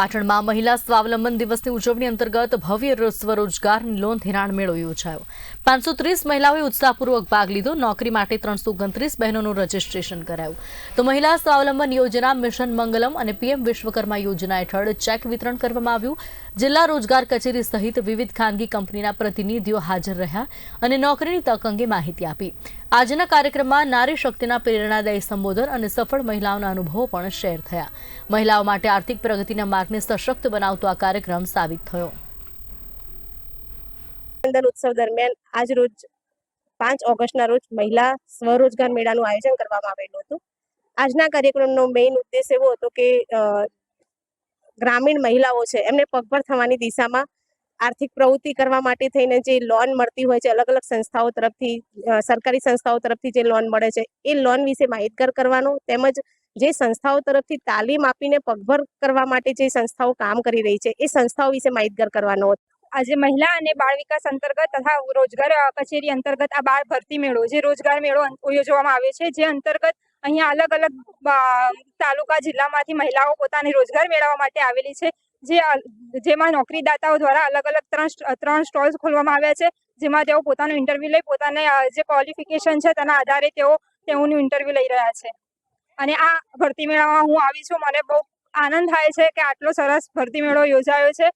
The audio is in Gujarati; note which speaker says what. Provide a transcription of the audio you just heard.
Speaker 1: પાટણમાં મહિલા સ્વાવલંબન દિવસની ઉજવણી અંતર્ગત ભવ્ય સ્વરોજગારની લોન ધિરાણ મેળો યોજાયો પાંચસો ત્રીસ મહિલાઓએ ઉત્સાહપૂર્વક ભાગ લીધો. નોકરી માટે ત્રણસો ઓગણત્રીસ બહેનોનું રજીસ્ટ્રેશન કરાયું. તો મહિલા સ્વાવલંબન યોજના, મિશન મંગલમ અને પીએમ વિશ્વકર્મા યોજના હેઠળ ચેક વિતરણ કરવામાં આવ્યું. જિલ્લા રોજગાર કચેરી સહિત વિવિધ ખાનગી કંપનીના પ્રતિનિધિઓ હાજર રહ્યા અને નોકરીની તક અંગે માહિતી આપી. આજના કાર્યક્રમમાં નારી શક્તિના પ્રેરણાદાયી સંબોધન અને સફળ મહિલાઓના અનુભવો પણ શેર થયા. મહિલાઓ માટે આર્થિક પ્રગતિના માર્ગને સશક્ત બનાવતો આ કાર્યક્રમ સાબિત થયો.
Speaker 2: અભિનંદન ઉત્સવ દરમિયાન આજ રોજ પાંચ ઓગસ્ટના રોજ મહિલા સ્વરોજગાર મેળાનું આયોજન કરવામાં આવેલું હતું. આજના કાર્યક્રમનો મેઇન ઉદ્દેશ એવો હતો કે ગ્રામીણ મહિલાઓ છે, એમને પગભર થવાની દિશામાં આર્થિક પ્રવૃત્તિ કરવા માટે થઈને જે લોન મળતી હોય છે અલગ અલગ સંસ્થાઓ તરફથી સરકારી સંસ્થાઓ તરફથી જે લોન મળે છે, એ લોન વિશે માહિતગાર કરવાનો, તેમજ જે સંસ્થાઓ તરફથી તાલીમ આપીને પગભર કરવા માટે જે સંસ્થાઓ કામ કરી રહી છે, એ સંસ્થાઓ વિશે માહિતગાર કરવાનો હતો.
Speaker 3: આજે મહિલા અને બાળ વિકાસ અંતર્ગત તથા રોજગાર કચેરી અંતર્ગત આ બાળ ભરતી મેળો, જે રોજગાર મેળો યોજવામાં આવે છે, જે અંતર્ગત અહીંયા અલગ અલગ તાલુકા જિલ્લામાંથી મહિલાઓ પોતાની રોજગાર મેળવવા માટે આવેલી છે, જે જેમાં નોકરીદાતાઓ દ્વારા અલગ અલગ ત્રણ ત્રણ સ્ટોલ્સ ખોલવામાં આવ્યા છે, જેમાં તેઓ પોતાનું ઇન્ટરવ્યૂ લઈ પોતાને જે ક્વોલિફિકેશન છે તેના આધારે તેઓ તેઓનું ઇન્ટરવ્યૂ લઈ રહ્યા છે. અને આ ભરતી મેળામાં હું આવી છું. મને બહુ આનંદ થાય છે કે આટલો સરસ ભરતી મેળો યોજાયો છે.